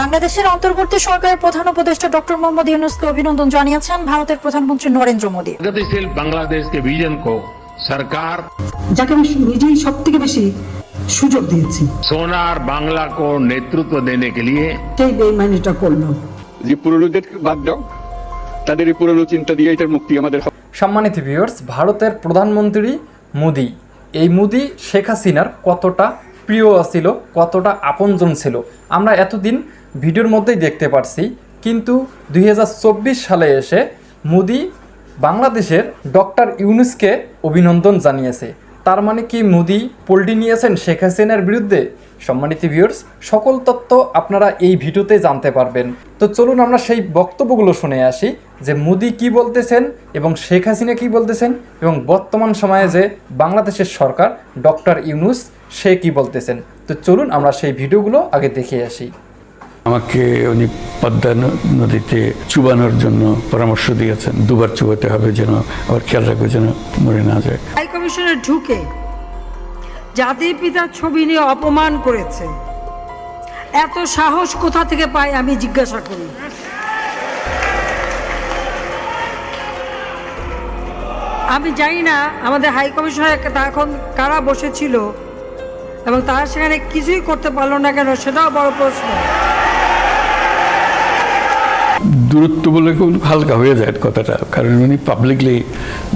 বাংলাদেশের অন্তর্বর্তী সরকারের প্রধান উপদেষ্টা ডক্টর মোহাম্মদ ইউনুসকে অভিনন্দন জানিয়েছেন ভারতের প্রধানমন্ত্রী নরেন্দ্র মোদী। প্রগতিশীল বাংলাদেশকে ভিজন কো সরকার যাকে আমি নিজেই সব থেকে বেশি সুযোগ দিয়েছি। সোনার বাংলা কো নেতৃত্ব দেনে কে লিয়ে সেই বেইমানিটা করল? যে পুরনোদের বাদ দাও তাদের এই চিন্তা দিয়ে এটার মুক্তি আমাদের সম্মানিত ভিউয়ার্স ভারতের প্রধানমন্ত্রী মোদি। এই মোদি শেখ হাসিনার কতটা প্রিয় ছিল কতটা আপনজন ছিল। আমরা এতদিন ভিডিওর মধ্যেই দেখতে পারছি, কিন্তু দুই হাজার চব্বিশ সালে এসে মোদি বাংলাদেশের ডক্টর ইউনুসকে অভিনন্দন জানিয়েছে। তার মানে কি মোদি পোল্টি নিয়েছেন শেখ হাসিনার বিরুদ্ধে? সম্মানিত ভিউয়ার্স, সকল তথ্য আপনারা এই ভিডিওতে জানতে পারবেন। তো চলুন আমরা সেই বক্তব্যগুলো শুনে আসি, যে মোদি কি বলতেছেন এবং শেখ হাসিনা কি বলতেছেন এবং বর্তমান সময়ে যে বাংলাদেশের সরকার, ডক্টর ইউনুস, সে কি বলতেছেন। তো চলুন আমরা সেই ভিডিওগুলো আগে দেখে আসি। আমাকে উনি পদ্মা নদীতে চুবানোর জন্য পরামর্শ দিয়েছেন। দুবার চুবাতে হবে যেন, আবার খেয়াল রাখবে যেন মরে না যায়। হাই কমিশনে ঢুকে জাতির পিতার ছবি নিয়ে অপমান করেছে। এত সাহস কোথা থেকে পায় আমি জিজ্ঞাসা করি। আমি জানি না আমাদের হাই কমিশনার এখন কারা বসেছিল এবং তারা সেখানে কিছুই করতে পারল না কেন সেটাও বড় প্রশ্ন। দূরত্ব বলে খুব হালকা হয়ে যায় কথাটা কারণ উনি পাবলিকলি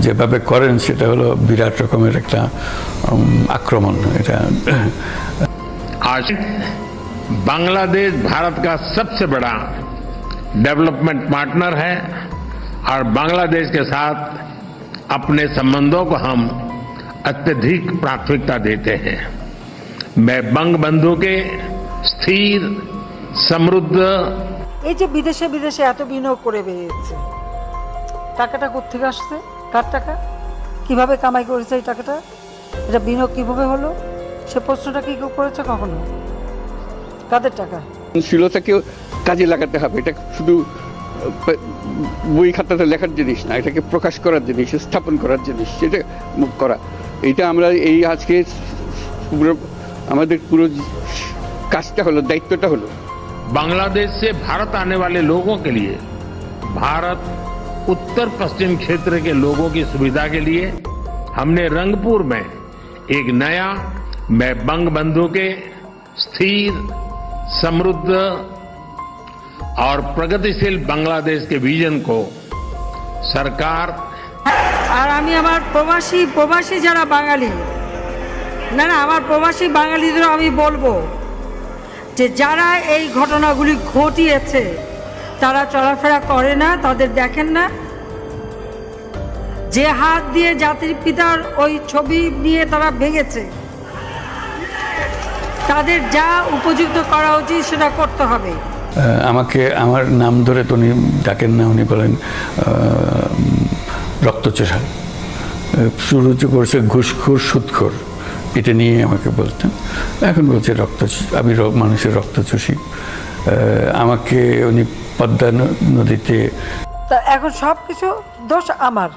যেভাবে করেন সেটা হলো বিরাট রকমের একটা উম, আক্রমণ এটা आज बांग्लादेश भारत का सबसे बड़ा डेवलपमेंट पार्टनर है और बांग्लादेश के साथ अपने संबंधों को हम अत्यधिक प्राथमिकता देते हैं मैं बंग बंधु के स्थिर समृद्ध এই যে বিদেশে বিদেশে এত বিনিয়োগ করে বেরিয়েছে। টাকাটা কোথেকে আসছে? কার টাকা? কীভাবে কামাই করেছে এই টাকাটা? এটা বিনিয়োগ কীভাবে হলো? সে প্রশ্নটা কি কেউ করেছে কখনো? কাদের টাকা? সৃজনশীলতাকেও কাজে লাগাতে হবে। এটা শুধু বই খাতাতে লেখার জিনিস না, এটাকে প্রকাশ করার জিনিস, স্থাপন করার জিনিস, সেটা মুখ করা। এটা আমরা এই আজকে আমাদের পুরো কাজটা হলো, দায়িত্বটা হলো बांग्लादेश से भारत आने वाले लोगों के लिए भारत उत्तर पश्चिम क्षेत्र के लोगों की सुविधा के लिए हमने रंगपुर में एक नया मैं बंग बंधु के स्थिर समृद्ध और प्रगतिशील बांग्लादेश के विजन को सरकार আর আমি আমার প্রবাসী প্রবাসী যারা বাঙালি না না আমার প্রবাসী বাঙালিদেরও আমি বলবো যে যারা এই ঘটনাগুলি ঘটিয়েছে, তারা চলাফেরা করে না, তাদের দেখেন না। যে হাত দিয়ে জাতির পিতার ওই ছবি নিয়ে তারা ভেঙেছে, তাদের যা উপযুক্ত করা উচিত সেটা করতে হবে। আমাকে আমার নাম ধরে তো উনি ডাকেন না, উনি বলেন রক্তচোষা। শুরু করেছে ঘুষখোর, সুদখোর। এটা নিয়ে আমাকে বলতেন। এখন বলছে রক্ত আমি মানুষের রক্ত চষি। আমাকে উনি পদ্মা নদীতে তা এখন সব কিছু দোষ আমার।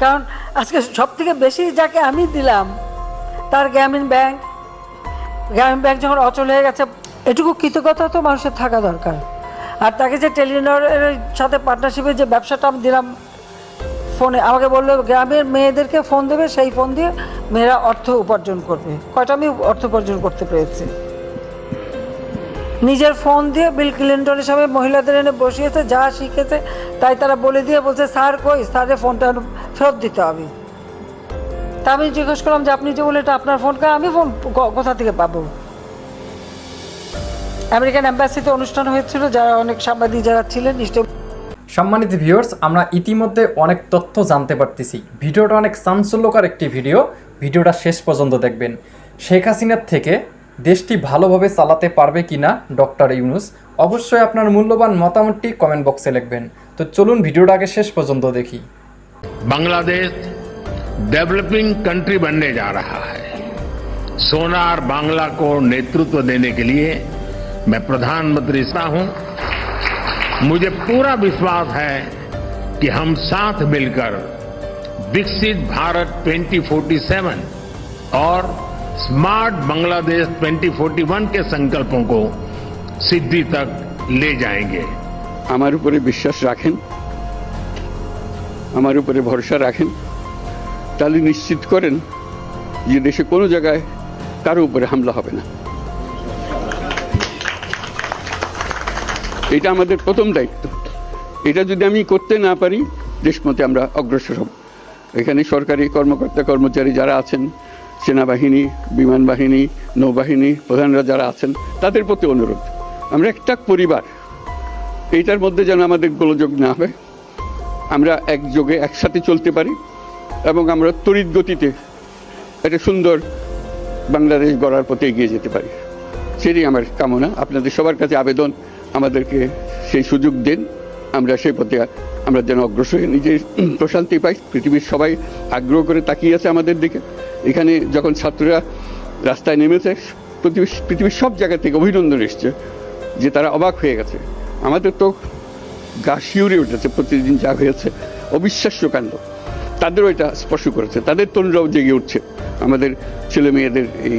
কারণ আজকে সব থেকে বেশি যাকে আমি দিলাম, তার গ্রামীণ ব্যাংক গ্রামীণ ব্যাংক যখন অচল হয়ে গেছে, এটুকু কৃতজ্ঞতা তো মানুষের থাকা দরকার। আর তাকে যে টেলিনরের সাথে পার্টনারশিপে যে ব্যবসাটা আমি দিলাম ফোনে, আমাকে বলল, গ্রামের মেয়েদেরকে ফোন দেবে, সেই ফোন দিয়ে মেয়েরা অর্থ উপার্জন করবে। কয়টা? আমি অর্থ উপার্জন করতে পেরেছি। নিজের ফোন দিয়ে বিল ক্লিন্টন হিসাবে মহিলাদের এনে বসিয়েছে, যা শিখেছে, তাই তারা বলে দিয়ে বলছে, স্যার কই? স্যারের ফোনটা ফেরত দিতে হবে। তা আমি জিজ্ঞেস করলাম, যে আপনি যে বলে এটা আপনার ফোন আমি ফোন কোথা থেকে পাবো? আমেরিকান অ্যাম্বাসিতে অনুষ্ঠান হয়েছিল, যারা অনেক সাংবাদিক যারা ছিলেন নিশ্চয় সম্মানিত ভিউয়ার্স আমরা ইতিমধ্যে অনেক তথ্য জানতে পারতেছি ভিডিওটা অনেক চাঞ্চল্যকর একটি ভিডিও ভিডিওটা শেষ পর্যন্ত দেখবেন শেখ হাসিনার থেকে দেশটি ভালোভাবে চালাতে পারবে কিনা ডক্টর ইউনুস অবশ্যই আপনার মূল্যবান মতামতটি কমেন্ট বক্সে লিখবেন তো চলুন ভিডিওটা আগে শেষ পর্যন্ত দেখি बांग्लादेश डेवलपिंग कंट्री बनने जा रहा है सोनार बांग्ला को नेतृत्व देने के लिए मैं प्रधानमंत्री सा हूं मुझे पूरा विश्वास है कि हम साथ मिलकर विकसित भारत 2047 और स्मार्ट बांग्लादेश 2041 के संकल्पों को सिद्धि तक ले जाएंगे আমার উপরে বিশ্বাস রাখেন আমার উপরে ভরসা রাখেন তাহলে নিশ্চিত করেন যে দেশে কোনো জায়গায় কারো উপরে হামলা হবে না এটা আমাদের প্রথম দায়িত্ব। এটা যদি আমি করতে না পারি দেশমতে আমরা অগ্রসর হব। এখানে সরকারি কর্মকর্তা কর্মচারী যারা আছেন, সেনাবাহিনী, বিমান বাহিনী, নৌবাহিনী প্রধানরা যারা আছেন, তাদের প্রতি অনুরোধ। আমরা একটা পরিবার, এইটার মধ্যে যেন আমাদের গোলযোগ না হয়। আমরা একযোগে একসাথে চলতে পারি এবং আমরা তড়িৎ গতিতে একটা সুন্দর বাংলাদেশ গড়ার পথে এগিয়ে যেতে পারি। সেটাই আমার কামনা। আপনাদের সবার কাছে আবেদন। আমাদেরকে সেই সুযোগ দেন। আমরা সেই পথে আমরা যেন অগ্রসর নিজের প্রশান্তি পাই। পৃথিবীর সবাই আগ্রহ করে তাকিয়ে আছে আমাদের দিকে। এখানে যখন ছাত্ররা রাস্তায় নেমেছে পৃথিবীর সব জায়গা থেকে অভিনন্দন এসছে যে তারা অবাক হয়ে গেছে। আমাদের তো গা শিউরে উঠেছে, প্রতিদিন যা হয়েছে। অবিশ্বাস্য কাণ্ড। তাদেরও এটা স্পর্শ করেছে। তাদের তরুণরাও জেগে উঠছে। আমাদের ছেলে মেয়েদের এই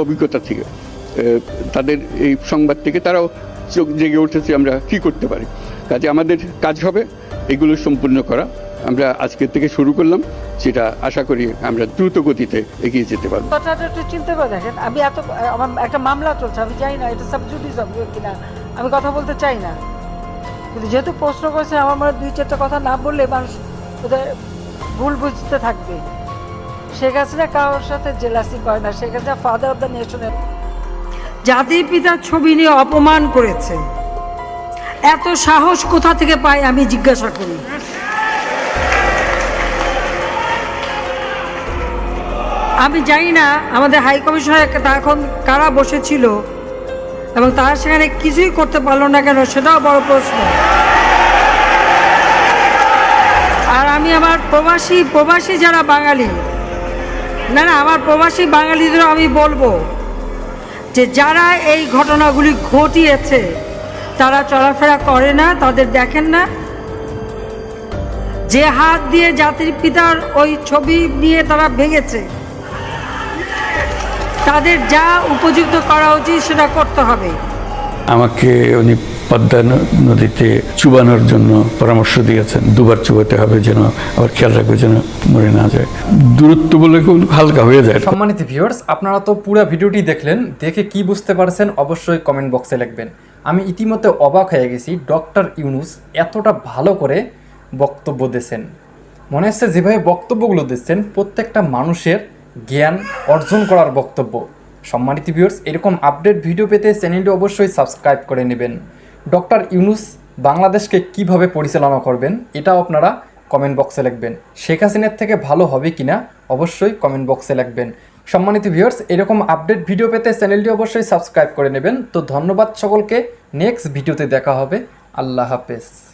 অভিজ্ঞতা থেকে। তাদের এই সংবাদ থেকে তারাও চোখ জেগে উঠেছে আমরা কি করতে পারি। কাজে আমাদের কাজ হবে, এগুলো সম্পূর্ণ করা। আমরা আজকের থেকে শুরু করলাম সেটা আশা করি আমরা দ্রুত গতিতে এগিয়ে যেতে পারব। একটু চিন্তা করে দেখেন, আমি এত, আমার একটা মামলা চলছে, আমি জানি না এটা সাবজুডিস কিনা, আমি কথা বলতে চাই না। কিন্তু যেহেতু প্রশ্ন করেছে, আমার মনে দুই চারটা কথা না বললে মানুষ ওদের ভুল বুঝতে থাকবে। শেখ হাসিনা কারোর সাথে জেলাসি করে না, Sheikh Hasina father of the নেশনের জাতির পিতার ছবি নিয়ে অপমান করেছে। এত সাহস কোথা থেকে পাই আমি জিজ্ঞাসা করি। আমি জানি না, আমাদের হাই কমিশনার এখন কারা বসেছিল এবং তারা সেখানে কিছুই করতে পারল না কেন সেটাও বড় প্রশ্ন। আর আমি আমার প্রবাসী প্রবাসী যারা বাঙালি না না, আমার প্রবাসী বাঙালিদেরও আমি বলব। যে যারা এই ঘটনাগুলি ঘটিয়েছে, তারা চলাফেরা করে না, তাদের দেখেন না। যে হাত দিয়ে জাতির পিতার ওই ছবি নিয়ে তারা ভেঙেছে, তাদের যা উপযুক্ত করা উচিত সেটা করতে হবে। আমাকে উনি পদ্মা নদীতে চুবানোর জন্য পরামর্শ দিয়েছেন। দুবার চুবাতে হবে যেন আবার খেয়াল রাখবে যেন মরে না যায়। দূরত্ব বলে হালকা হয়ে যায়। সম্মানিত ভিউয়ার্স আপনারা তো পুরো ভিডিওটি দেখলেন, দেখে কি বুঝতে পারছেন অবশ্যই কমেন্ট বক্সে লিখবেন। আমি ইতিমধ্যে অবাক হয়ে গেছি ডক্টর ইউনুস এতটা ভালো করে বক্তব্য দিয়েছেন। মনে হচ্ছে যেভাবে বক্তব্যগুলো দিচ্ছেন, প্রত্যেকটা মানুষের জ্ঞান অর্জন করার বক্তব্য। সম্মানিত ভিউয়ার্স এরকম আপডেট ভিডিও পেতে চ্যানেলটি অবশ্যই সাবস্ক্রাইব করে নেবেন। ডক্টর ইউনুস বাংলাদেশকে কীভাবে পরিচালনা করবেন, এটাও আপনারা কমেন্ট বক্সে লিখবেন। শেখ হাসিনার থেকে ভালো হবে কিনা, অবশ্যই কমেন্ট বক্সে লিখবেন। সম্মানিত ভিউয়ার্স এরকম আপডেট ভিডিও পেতে চ্যানেলটি অবশ্যই সাবস্ক্রাইব করে নেবেন। তো ধন্যবাদ সকলকে নেক্সট ভিডিওতে দেখা হবে। আল্লাহ হাফেজ।